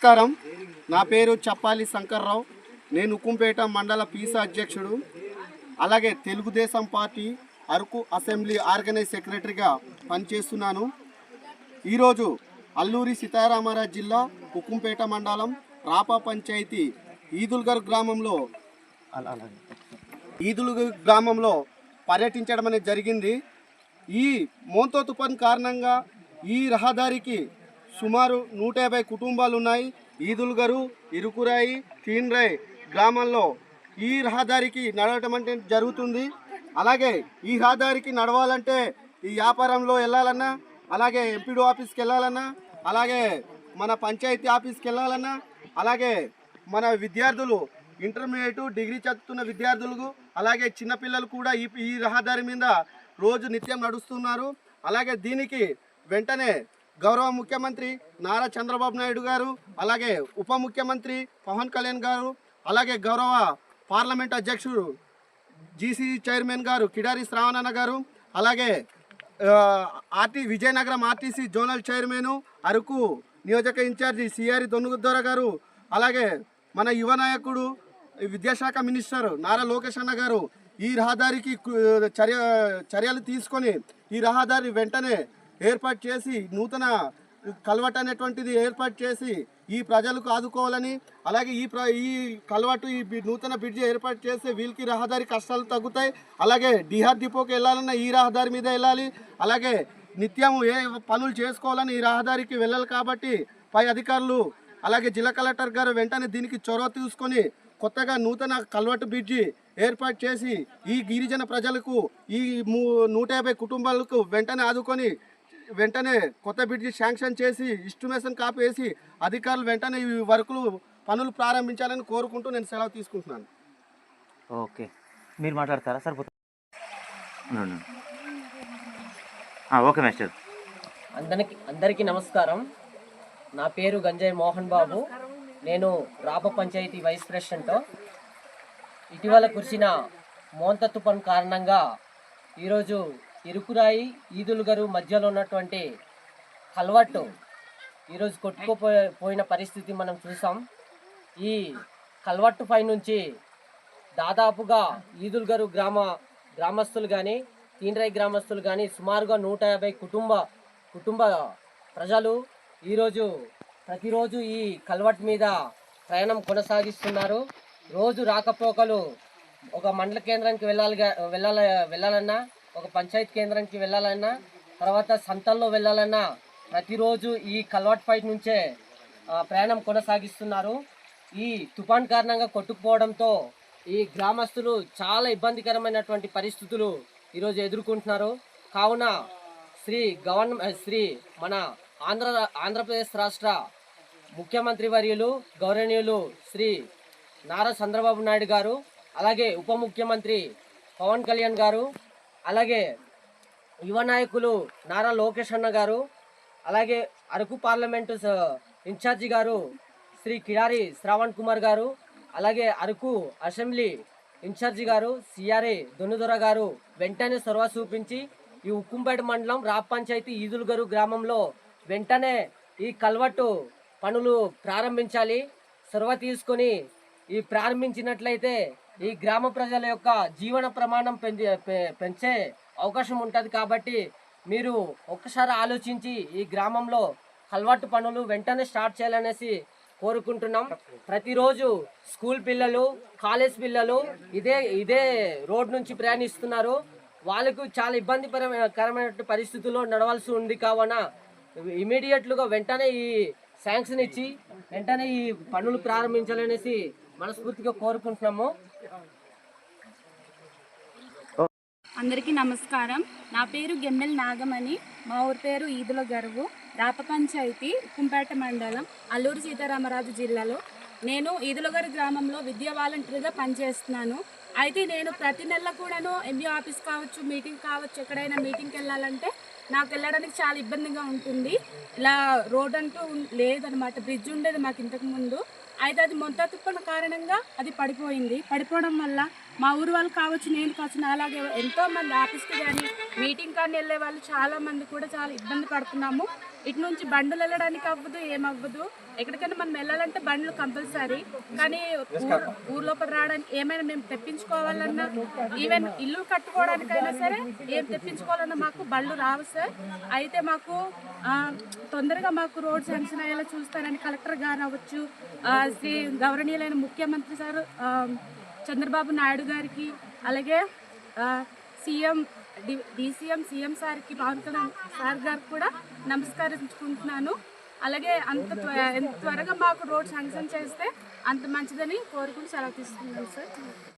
నమస్కారం. నా పేరు చప్పాలి శంకర్రావు. నేను ఉక్కుంపేట మండల పీసీ అధ్యక్షుడు. అలాగే Telugu Desam party Araku assembly organise సెక్రటరీగా పనిచేస్తున్నాను. ఈరోజు అల్లూరి సీతారామరాజు జిల్లా ఉక్కుంపేట మండలం రాపా పంచాయతీ ఈదుల్గర్ గ్రామంలో ఈదుల్గర్ గ్రామంలో పర్యటించడం అనేది జరిగింది. ఈ మోంతో తుఫాన్ కారణంగా ఈ రహదారికి సుమారు నూట యాభై కుటుంబాలు ఉన్నాయి ఈదుల్గరు ఇరుకురాయి తీన్రాయి గ్రామంలో ఈ రహదారికి నడవటం అంటే జరుగుతుంది. అలాగే ఈ రహదారికి నడవాలంటే ఈ వ్యాపారంలో వెళ్ళాలన్నా అలాగే ఎంపీడీ ఆఫీస్కి వెళ్ళాలన్నా అలాగే మన పంచాయతీ ఆఫీస్కి వెళ్ళాలన్నా అలాగే మన విద్యార్థులు ఇంటర్మీడియట్ డిగ్రీ చదువుతున్న విద్యార్థులకు అలాగే చిన్నపిల్లలు కూడా ఈ ఈ రహదారి మీద రోజు నిత్యం నడుస్తున్నారు. అలాగే దీనికి వెంటనే గౌరవ ముఖ్యమంత్రి నారా చంద్రబాబు నాయుడు గారు అలాగే ఉప ముఖ్యమంత్రి పవన్ కళ్యాణ్ గారు అలాగే గౌరవ పార్లమెంట్ అధ్యక్షుడు జీసీ చైర్మన్ గారు కిడారి శ్రావణన్న గారు అలాగే RT Vizianagaram RTC zonal chairman Araku నియోజక ఇన్ఛార్జి సిఆర్ దొన్నుగుద్దోర గారు అలాగే మన యువ నాయకుడు విద్యాశాఖ మినిస్టర్ నారా లోకేష్ అన్న గారు ఈ రహదారికి చర్య చర్యలు తీసుకొని ఈ రహదారి వెంటనే ఏర్పాటు చేసి నూతన కల్వట్ అనేటువంటిది ఏర్పాటు చేసి ఈ ప్రజలకు ఆదుకోవాలని అలాగే ఈ ప్ర ఈ కల్వటు ఈ నూతన బ్రిడ్జి ఏర్పాటు చేస్తే వీళ్ళకి రహదారి కష్టాలు తగ్గుతాయి. అలాగే డిహార్ డిపోకి వెళ్ళాలన్నా ఈ రహదారి మీద వెళ్ళాలి. అలాగే నిత్యం ఏ పనులు చేసుకోవాలని ఈ రహదారికి వెళ్ళాలి కాబట్టి పై అధికారులు అలాగే జిల్లా కలెక్టర్ గారు వెంటనే దీనికి చొరవ తీసుకొని కొత్తగా నూతన కల్వటు బ్రిడ్జి ఏర్పాటు చేసి ఈ గిరిజన ప్రజలకు ఈ మూ- నూట యాభై కుటుంబాలకు వెంటనే ఆదుకొని వెంటనే కొత్త బ్రిడ్జి శాంక్షన్ చేసి ఇస్టిమేషన్ కాపీ వేసి అధికారులు వెంటనే ఈ వర్కులు పనులు ప్రారంభించాలని కోరుకుంటూ నేను సెలవు తీసుకుంటున్నాను. ఓకే. మీరు మాట్లాడతారా? సరిపోతుంది. ఓకే మాస్టర్ అందరికి అందరికీ నమస్కారం. నా పేరు గంజాయి మోహన్ బాబు. నేను రాప పంచాయతీ వైస్ ప్రెసిడెంట్ ఇటీవల కురిసిన మోంత తుఫాన్ కారణంగా ఈరోజు ఇరుకురాయి ఈదులుగరు మధ్యలో ఉన్నటువంటి కల్వట్టు ఈరోజు కొట్టుకుపోయిన పరిస్థితి మనం చూసాం. ఈ కల్వట్టు పై నుంచి దాదాపుగా ఈదుల్గరు గ్రామ గ్రామస్తులు కానీ తీన్రాయి గ్రామస్తులు కానీ సుమారుగా నూట యాభై కుటుంబ కుటుంబ ప్రజలు ఈరోజు ప్రతిరోజు ఈ కల్వట్ మీద ప్రయాణం కొనసాగిస్తున్నారు. రోజు రాకపోకలు ఒక మండల కేంద్రానికి వెళ్ళాలి వెళ్ళాల వెళ్ళాలన్నా ఒక పంచాయతీ కేంద్రానికి వెళ్ళాలన్నా తర్వాత సంతల్లో వెళ్ళాలన్నా ప్రతిరోజు ఈ కల్వాట్ ఫైట్ నుంచే ప్రయాణం కొనసాగిస్తున్నారు. ఈ తుఫాన్ కారణంగా కొట్టుకుపోవడంతో ఈ గ్రామస్తులు చాలా ఇబ్బందికరమైనటువంటి పరిస్థితులు ఈరోజు ఎదుర్కొంటున్నారు. కావున శ్రీ గవర్నమెంట్ శ్రీ మన ఆంధ్ర ఆంధ్రప్రదేశ్ రాష్ట్ర ముఖ్యమంత్రి వర్యులు గౌరవనీయులు శ్రీ నారా చంద్రబాబు నాయుడు గారు అలాగే ఉప ముఖ్యమంత్రి పవన్ కళ్యాణ్ గారు అలాగే యువ నాయకులు నారా లోకేష్ అన్న గారు అలాగే అరకు పార్లమెంటు ఇన్ఛార్జి గారు శ్రీ కిడారి శ్రావణ్ కుమార్ గారు అలాగే Araku assembly incharge garu CRA Donnudora garu వెంటనే సొరవ చూపించి ఈ ఉక్కుంపేట మండలం రాప్ పంచాయతీ ఈదులుగరు గ్రామంలో వెంటనే ఈ కల్వట్టు పనులు ప్రారంభించాలి. సొరవ తీసుకొని ఈ ప్రారంభించినట్లయితే ఈ గ్రామ ప్రజల యొక్క జీవన ప్రమాణం పెంచి పెంచే అవకాశం ఉంటుంది కాబట్టి మీరు ఒక్కసారి ఆలోచించి ఈ గ్రామంలో కల్వట్టు పనులు వెంటనే స్టార్ట్ చేయాలనేసి కోరుకుంటున్నాం. ప్రతిరోజు స్కూల్ పిల్లలు కాలేజ్ పిల్లలు ఇదే ఇదే రోడ్ నుంచి ప్రయాణిస్తున్నారు. వాళ్ళకు చాలా ఇబ్బందికరమైన పరిస్థితుల్లో నడవాల్సి ఉంది కావున ఇమీడియట్లుగా వెంటనే ఈ శాంక్షన్ ఇచ్చి వెంటనే ఈ పనులు ప్రారంభించాలనేసి మనస్ఫూర్తిగా కోరుకుంటున్నాము. అందరికీ నమస్కారం. నా పేరు గెమ్మెల్ నాగమణి. మా ఊరి పేరు ఈదుల గరువు. రాప పంచాయతీ కుంపేట మండలం అల్లూరు సీతారామరాజు జిల్లాలో. నేను ఈదులగరు గ్రామంలో విద్యా వాలంటీర్గా పనిచేస్తున్నాను. అయితే నేను ప్రతి నెల కూడాను ఎంబీ ఆఫీస్ కావచ్చు మీటింగ్ కావచ్చు ఎక్కడైనా మీటింగ్కి వెళ్ళాలంటే నాకు వెళ్ళడానికి చాలా ఇబ్బందిగా ఉంటుంది. ఇలా రోడ్ అంటూ లేదనమాట బ్రిడ్జ్ ఉండేది మాకు ఇంతకుముందు అయితే అది మొంత తుప్పన కారణంగా అది పడిపోయింది. పడిపోవడం వల్ల మా ఊరు వాళ్ళు కావచ్చు నేను కావచ్చు అలాగే ఎంతోమంది ఆఫీస్కి కానీ మీటింగ్ కానీ వెళ్ళే వాళ్ళు చాలా మంది కూడా చాలా ఇబ్బంది పడుతున్నాము. ఇటు నుంచి బండ్లు వెళ్ళడానికి అవ్వదు ఏమవ్వదు ఎక్కడికైనా మనం వెళ్ళాలంటే బండ్లు కంపల్సరీ. కానీ ఊరు ఊర్లోపల రావడానికి ఏమైనా మేము తెప్పించుకోవాలన్నా ఈవెన్ ఇల్లు కట్టుకోవడానికైనా సరే ఏం తెప్పించుకోవాలన్నా మాకు బళ్ళు రావు సార్ అయితే మాకు తొందరగా మాకు రోడ్ శాంక్షన్ అయ్యేలా చూస్తారని కలెక్టర్ గారు అవ్వచ్చు శ్రీ గౌరవనీయులైన ముఖ్యమంత్రి సార్ చంద్రబాబు నాయుడు గారికి అలాగే సీఎం డీసీఎం సీఎం సార్కి పవన్ కళ్యాణ్ సార్ గారికి కూడా నమస్కరించుకుంటున్నాను. అలాగే అంత ఎంత త్వరగా మాకు రోడ్ శాంక్షన్ చేస్తే అంత మంచిదని కోరుకుని సెలవు తీసుకున్నాను సార్.